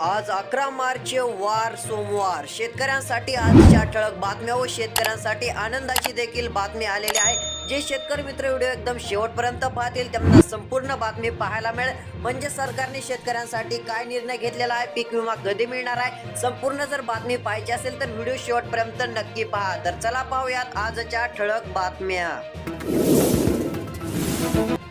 आज अकरा मार्च वार सोमवार. शेतकऱ्यांसाठी आजच्या ठळक बातम्या व शेतकऱ्यांसाठी आनंदाची देखील बातमी आलेली आहे. जे शेतकरी मित्र व्हिडिओ एकदम शेवटपर्यंत पाहतील त्यांना संपूर्ण बातमी पाहायला मिळेल. म्हणजे सरकारने शेतकऱ्यांसाठी काय निर्णय घेतलेला आहे? पीक विमा कधी मिळणार आहे? संपूर्ण जर बातमी पाहिजे असेल तर व्हिडिओ शेवटपर्यंत नक्की पहा. तर चला पाहूयात आजच्या ठळक बातम्या.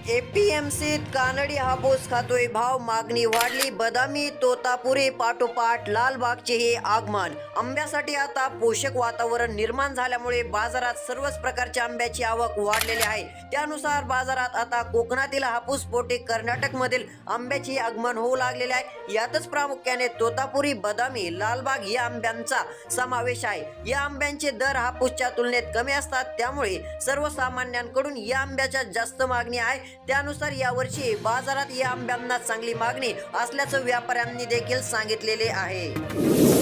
एपीएमसीत कानडी हापूस खातोय भाव मागणी वाढली बदामी तोतापुरी पाठोपाठ लालबागचे हे आगमन. आंब्यासाठी आता पोषक वातावरण निर्माण झाल्यामुळे बाजारात सर्वच प्रकारच्या आंब्याची आवक वाढलेली आहे. त्यानुसार बाजारात आता कोकणातील हापूस पोटे कर्नाटक मधील आंब्याचे आगमन होऊ लागलेले आहे. यातच प्रामुख्याने तोतापुरी बदामी लालबाग या आंब्यांचा समावेश आहे. या आंब्यांचे दर हापूसच्या तुलनेत कमी असतात त्यामुळे सर्वसामान्यांकडून या आंब्याच्या जास्त मागणी आहे. त्यानुसार यावर्षी बाजारात या आंब्यांना चांगली मागणी असल्याचं व्यापाऱ्यांनी देखील सांगितलेले आहे.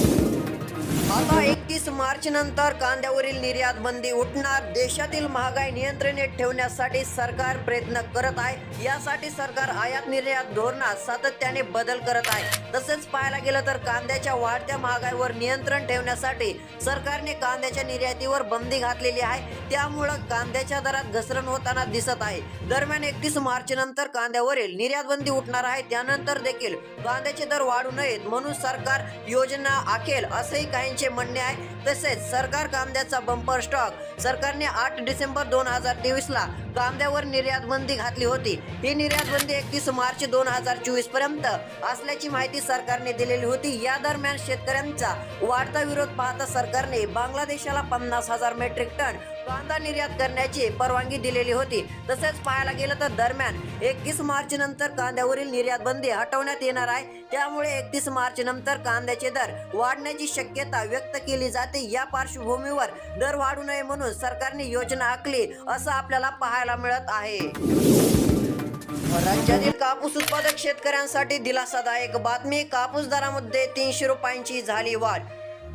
आता एकतीस मार्च नंतर कांद्यावरील निर्यात बंदी उठणार. देशातील महागाई नियंत्रणेत ठेवण्यासाठी सरकार प्रयत्न करत आहे. यासाठी सरकार आयात निर्यात धोरणात सातत्याने बदल करत आहे. तसेच पाहायला गेलं तर कांद्याच्या वाढत्या महागाईवर नियंत्रण ठेवण्यासाठी सरकारने कांद्याच्या निर्यातीवर बंदी घातलेली आहे. त्यामुळं कांद्याच्या दरात घसरण होताना दिसत आहे. दरम्यान एकतीस मार्च नंतर कांद्यावरील निर्यात बंदी उठणार आहे. त्यानंतर देखील कांद्याचे दर वाढू नयेत म्हणून सरकार योजना आखेल असंही काही यांचे म्हणणे आहे. तसेच सरकार कांद्याचा बंपर स्टॉक सरकारने आठ डिसेंबर दोन हजार तेवीसला कांद्यावर निर्यात बंदी घातली होती. ही निर्यात बंदी एकतीस मार्च दोन हजार चोवीसपर्यंत असल्याची माहिती सरकारने दिलेली होती. या दरम्यान शेतकऱ्यांचा वाढता विरोध पाहता सरकारने बांगलादेशाला पन्नास हजार मेट्रिक टन कांदा निर्यात करण्याची परवानगी दिलेली होती. तसेच पाहायला गेलं तर दरम्यान एकतीस मार्च नंतर कांद्यावरील निर्यात बंदी हटवण्यात येणार आहे. त्यामुळे एकतीस मार्च नंतर कांद्याचे दर वाढण्याची शक्यता व्यक्त केली जाते. या पार्श्वभूमीवर दर वाढू नये म्हणून सरकारने योजना आखली असं आपल्याला पाहायला मिळत आहे. राज्यातील कापूस उत्पादक शेतकऱ्यांसाठी दिलासादायक बातमी कापूस दरामध्ये तीनशे रुपयांची झाली वाढ.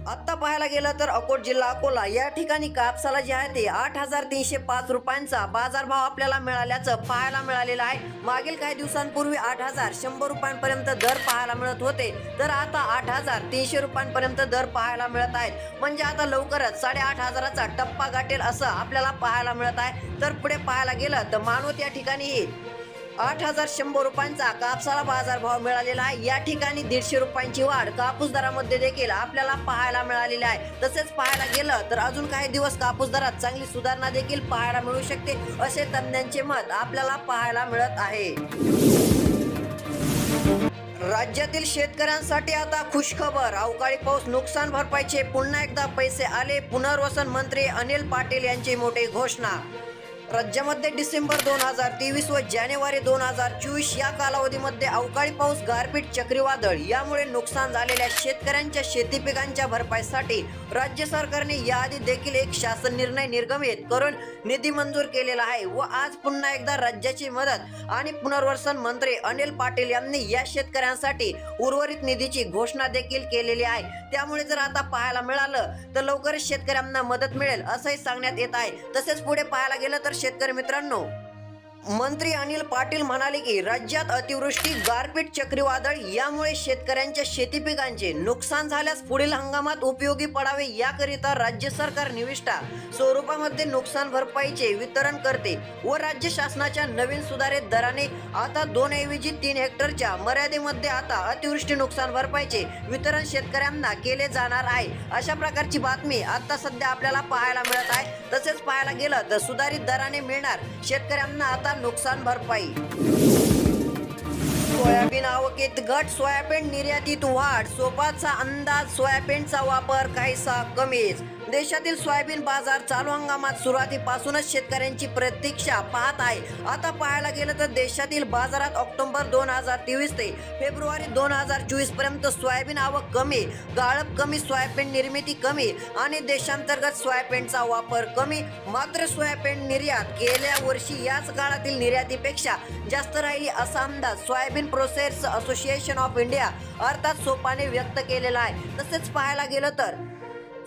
आत्ता पाहायला गेलं तर अकोट जिल्हा अकोला या ठिकाणी कापसाला जे आहे ते आठ हजार तीनशे पाच रुपयांचा बाजारभाव आपल्याला मिळाल्याचं पाहायला मिळालेलं आहे. मागील काही दिवसांपूर्वी आठ हजार शंभर रुपयांपर्यंत दर पाहायला मिळत होते. तर आता आठ हजार तीनशे रुपयांपर्यंत दर पाहायला मिळत आहेत. म्हणजे आता लवकरच साडेआठ हजाराचा टप्पा गाठेल असं आपल्याला पाहायला मिळत आहे. तर पुढे पाहायला गेलं तर मानवत या ठिकाणी आठ हजार शंभर रुपयांचा कापसाला बाजारभाव मिळालेला आहे. या ठिकाणी दीडशे रुपयांची वाढ. कापूस दरामध्ये देखील आपल्याला पाहायला मिळालेली आहे. तसेच पाहायला गेलं तर अजून काही दिवस कापूस दरात चांगली सुधारणा देखील पाहायला मिळू शकते असे तज्ज्ञांचे मत आपल्याला पाहायला मिळत आहे. राज्यातील शेतकऱ्यांसाठी आता खुशखबर. अवकाळी पाऊस नुकसान भरपाईचे पुन्हा एकदा पैसे आले. पुनर्वसन मंत्री अनिल पाटील यांची मोठी घोषणा राज्यामध्ये डिसेंबर दोन हजार तेवीस व जानेवारी दोन हजार चोवीस या कालावधीमध्ये अवकाळी पाऊस गारपीट चक्रीवादळ यामुळे नुकसान झालेल्या शेतकऱ्यांच्या शेती पिकांच्या भरपाईसाठी राज्य सरकारने याआधी देखील एक शासन निर्णय निर्गमित करून निधी मंजूर केलेला आहे व आज पुन्हा एकदा राज्याची मदत आणि पुनर्वसन मंत्री अनिल पाटील यांनी या शेतकऱ्यांसाठी उर्वरित निधीची घोषणा देखील केलेली आहे. त्यामुळे जर आता पाहायला मिळालं तर लवकरच शेतकऱ्यांना मदत मिळेल असंही सांगण्यात येत आहे. तसेच पुढे पाहायला गेलं तर शेतकरी मित्रांनो मंत्री अनिल पाटील म्हणाले की राज्यात अतिवृष्टी गारपीट चक्रीवादळ यामुळे शेतकऱ्यांच्या शेती पिकांचे नुकसान झाल्यास पुढील हंगामात उपयोगी पडावे याकरिता राज्य सरकार निविष्ठा स्वरूपामध्ये नुकसान भरपाईचे वितरण करते व राज्य शासनाच्या नवीन सुधारित दराने आता दोन ऐवजी तीन हेक्टरच्या मर्यादेमध्ये आता अतिवृष्टी नुकसान भरपाईचे वितरण शेतकऱ्यांना केले जाणार आहे. अशा प्रकारची बातमी आता सध्या आपल्याला पाहायला मिळत आहे. तसेच पाहायला गेलं तर सुधारित दराने मिळणार शेतकऱ्यांना आता नुकसान भरपाई. सोयाबीन आवकेत घट सोयाबीन निर्यातीत वाढ सोपाचा अंदाज सोयाबीनचा वापर काहीसा कमीच. देशातील सोयाबीन बाजार चालू हंगामात सुरुवातीपासूनच शेतकऱ्यांची प्रतीक्षा पाहत आहे. आता पाहायला गेलं तर देशातील बाजारात ऑक्टोबर दोन हजार तेवीस ते फेब्रुवारी दोन हजार चोवीसपर्यंत सोयाबीन आवक कमी गाळप कमी सोयाबीन निर्मिती कमी आणि देशांतर्गत सोयाबीनचा वापर कमी. मात्र सोयाबीन निर्यात गेल्या वर्षी याच काळातील निर्यातीपेक्षा जास्त राहिली असा अंदाज soybean process association of India अर्थात सोपाने व्यक्त केलेला आहे. तसेच पाहायला गेलं तर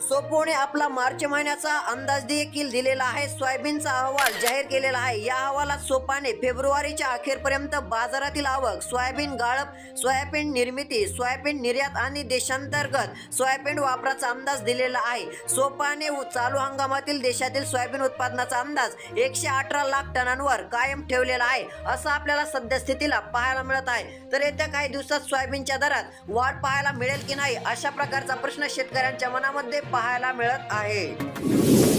सोपोने आपला मार्च महिन्याचा अंदाज देखील दिलेला आहे. सोयाबीनचा अहवाल जाहीर केलेला आहे. या अहवालात सोपाने फेब्रुवारीच्या अखेरपर्यंत बाजारातील आवक सोयाबीन गाळप सोयाबीन निर्मिती सोयाबीन निर्यात आणि देशांतर्गत सोयाबीन वापराचा अंदाज दिलेला आहे. सोपाने उ- चालू हंगामातील देशातील सोयाबीन उत्पादनाचा अंदाज एकशे अठरा लाख टनांवर कायम ठेवलेला आहे असं आपल्याला सद्यस्थितीला पाहायला मिळत आहे. तर येत्या काही दिवसात सोयाबीनच्या दरात वाढ पाहायला मिळेल की नाही अशा प्रकारचा प्रश्न शेतकऱ्यांच्या मनामध्ये पाहायला मिळत आहे.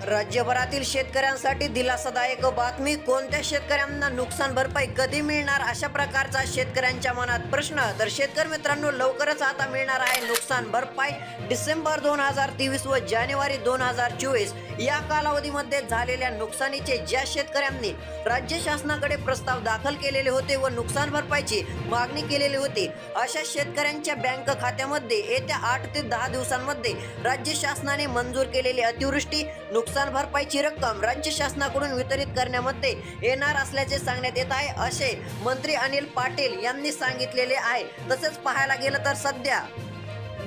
राज्यभरातील शेतकऱ्यांसाठी दिलासादायक बातमी कोणत्या शेतकऱ्यांना नुकसान भरपाई कधी मिळणार? अशा प्रकारचा शेतकऱ्यांच्या मनात प्रश्न. तर शेतकरी मित्रांनो लवकरच आता मिळणार आहे नुकसान भरपाई. डिसेंबर दोन हजार तेवीस व जानेवारी दोन हजार चोवीस या कालावधीमध्ये झालेल्या नुकसानीचे ज्या शेतकऱ्यांनी राज्य शासनाकडे प्रस्ताव दाखल केलेले होते व नुकसान भरपाईची मागणी केलेली होती अशा शेतकऱ्यांच्या बँक खात्यामध्ये येत्या आठ ते दहा दिवसांमध्ये राज्य शासनाने मंजूर केलेली अतिवृष्टी नुकसान भरपाईची रक्कम राज्य शासनाकडून वितरित करण्यामध्ये येणार असल्याचे सांगण्यात येत आहे असे मंत्री अनिल पाटील यांनी सांगितलेले आहे. तसेच पाहायला गेलं तर सध्या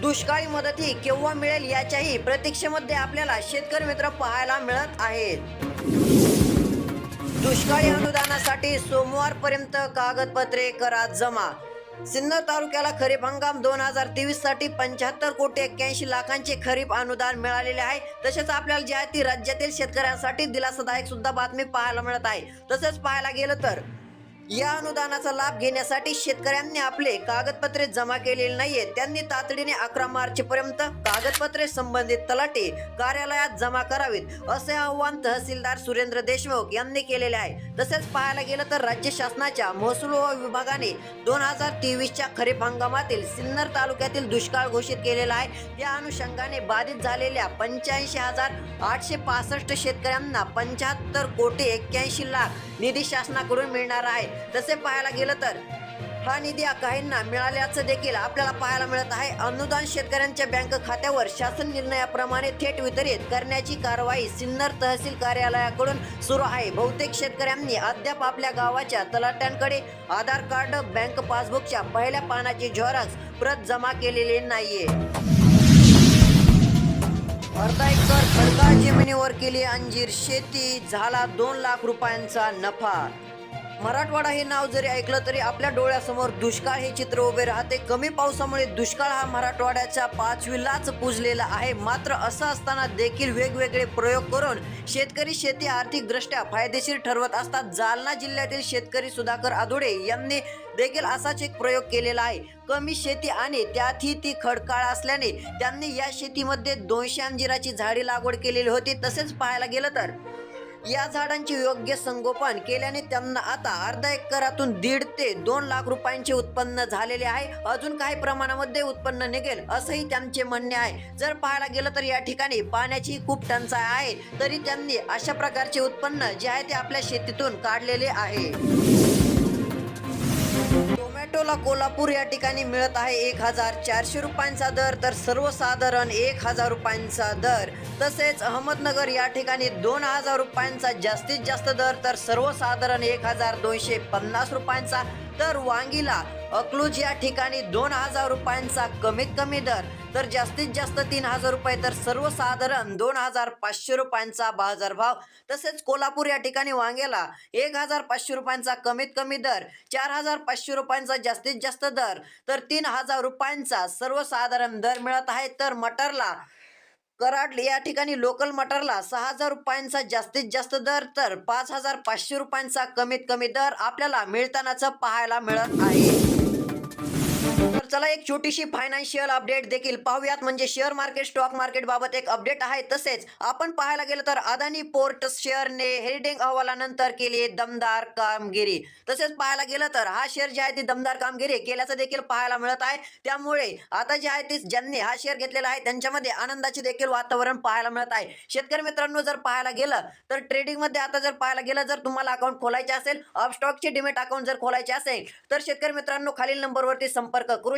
दुष्काळी मदत ही केव्हा मिळेल याच्याही प्रतीक्षेमध्ये आपल्याला शेतकरी मित्र पाहायला मिळत आहेत. दुष्काळी अनुदानासाठी सोमवारपर्यंत कागदपत्रे करा जमा. सिन्नर तालुक्याला खरीप हंगाम दोन हजार तेवीससाठी पंच्याहत्तर कोटी एक्क्याऐंशी लाखांचे खरीप अनुदान मिळालेले आहे. तसेच आपल्याला जी आहे ती राज्यातील शेतकऱ्यांसाठी दिलासादायक सुद्धा बातमी पाहायला मिळत आहे. तसेच पाहायला गेलं तर या अनुदानाचा लाभ घेण्यासाठी शेतकऱ्यांनी आपले कागदपत्रे जमा केलेले नाहीये त्यांनी तातडीने अकरा मार्च पर्यंत कागदपत्रे संबंधित तलाठी कार्यालयात जमा करावीत असे आवाहन तहसीलदार सुरेंद्र देशमुख यांनी केलेले आहे. तसेच पाहायला गेलं तर राज्य शासनाच्या महसूल व विभागाने दोन हजार तेवीसच्या खरीप हंगामातील सिन्नर तालुक्यातील दुष्काळ घोषित केलेला आहे. त्या अनुषंगाने बाधित झालेल्या पंच्याऐंशी हजार आठशे पासष्ट शेतकऱ्यांना पंच्याहत्तर कोटी एक्क्याऐंशी लाख निधी शासनाकडून मिळणार आहे. तसे पाहायला गेलं तर हा निधी काहींना मिळाल्याचं देखील आपल्याला पाहायला मिळत आहे. अनुदान शेतकऱ्यांच्या बँक खात्यावर शासन निर्णयाप्रमाणे थेट वितरित करण्याची कारवाई सिन्नर तहसील कार्यालयाकडून सुरू आहे. बहुतेक शेतकऱ्यांनी अद्याप आपल्या गावाच्या तलाट्यांकडे आधार कार्ड बँक पासबुकच्या पहिल्या पानाची झेरॉक्स प्रत जमा केलेली नाहीये. अर्धा एकर खडकाळ जमिनीवर केली अंजीर शेती झाला दोन लाख रुपयांचा नफा. मराठवाडा हे नाव जरी ऐकलं तरी आपल्या डोळ्यासमोर दुष्काळ हे चित्र उभे राहते. कमी पावसामुळे दुष्काळ हा मराठवाड्याच्या पाचवीलाच पुजलेला आहे. मात्र असं असताना देखील वेगवेगळे प्रयोग करून शेतकरी शेती आर्थिकदृष्ट्या फायदेशीर ठरवत असतात. जालना जिल्ह्यातील शेतकरी सुधाकर आधुडे यांनी देखील असाच एक प्रयोग केलेला आहे. कमी शेती आणि त्यातही ती खडकाळ असल्याने त्यांनी या शेतीमध्ये दोनशे अंजिराची झाडे लागवड केलेली होती. तसेच पाहायला गेलं तर या झाडांचे योग्य संगोपन केल्याने त्यांना आता अर्धा एकरातून दीड ते दोन लाख रुपयांचे उत्पन्न झालेले आहे. अजून काही प्रमाणामध्ये उत्पन्न निघेल असंही त्यांचे म्हणणे आहे. जर पाहायला गेलं तर या ठिकाणी पाण्याची खूप टंचाई आहे. तरी त्यांनी अशा प्रकारचे उत्पन्न जे आहे ते आपल्या शेतीतून काढलेले आहे. टोमॅटोला कोल्हापूर या ठिकाणी मिळत आहे एक हजार चारशे रुपयांचा दर. तर सर्वसाधारण एक हजार रुपयांचा दर. तसेच अहमदनगर या ठिकाणी दोन हजार रुपयांचा जास्तीत जास्त दर. तर सर्वसाधारण एक हजार दोनशे पन्नास रुपयांचा तर वांगीला. अकलूज या ठिकाणी दोन हजार रुपयांचा कमीत कमी दर. तर जास्तीत जास्त तीन हजार रुपये तर सर्वसाधारण दोन हजार पाचशे रुपयांचा बाजारभाव. तसेच कोल्हापूर या ठिकाणी वांग्याला एक हजार पाचशे रुपयांचा कमीत कमी दर चार हजार पाचशे रुपयांचा जास्तीत जास्त दर. तर तीन हजार रुपयांचा सर्वसाधारण दर मिळत आहे. तर मटरला कराड या ठिकाणी लोकल मटरला सहा हजार रुपयांचा जास्तीत जास्त दर तर पाच हजार पाचशे रुपयांचा कमीत कमी दर आपल्याला मिळतानाच पाहायला मिळत आहे. तर चला एक छोटीशी फायनान्शियल अपडेट देखील पाहूयात. म्हणजे शेअर मार्केट स्टॉक मार्केट बाबत एक अपडेट आहे. तसेच आपण पाहायला गेलं तर अदानी पोर्ट शेअरने हेरिटिंग अहवालानंतर केली दमदार कामगिरी. तसेच पाहायला गेलं तर हा शेअर जे आहे ती दमदार कामगिरी केल्याचं देखील पाहायला मिळत आहे. त्यामुळे आता जे आहे ते ज्यांनी हा शेअर घेतलेला आहे त्यांच्यामध्ये आनंदाचे देखील वातावरण पाहायला मिळत आहे. शेतकरी मित्रांनो जर पाहायला गेलं तर ट्रेडिंगमध्ये आता जर पाहायला गेलं जर तुम्हाला अकाउंट खोलायचे असेल स्टॉकचे डिमेट अकाउंट जर खोलायचे असेल तर शेतकरी मित्रांनो खालील नंबरवरती संपर्क करू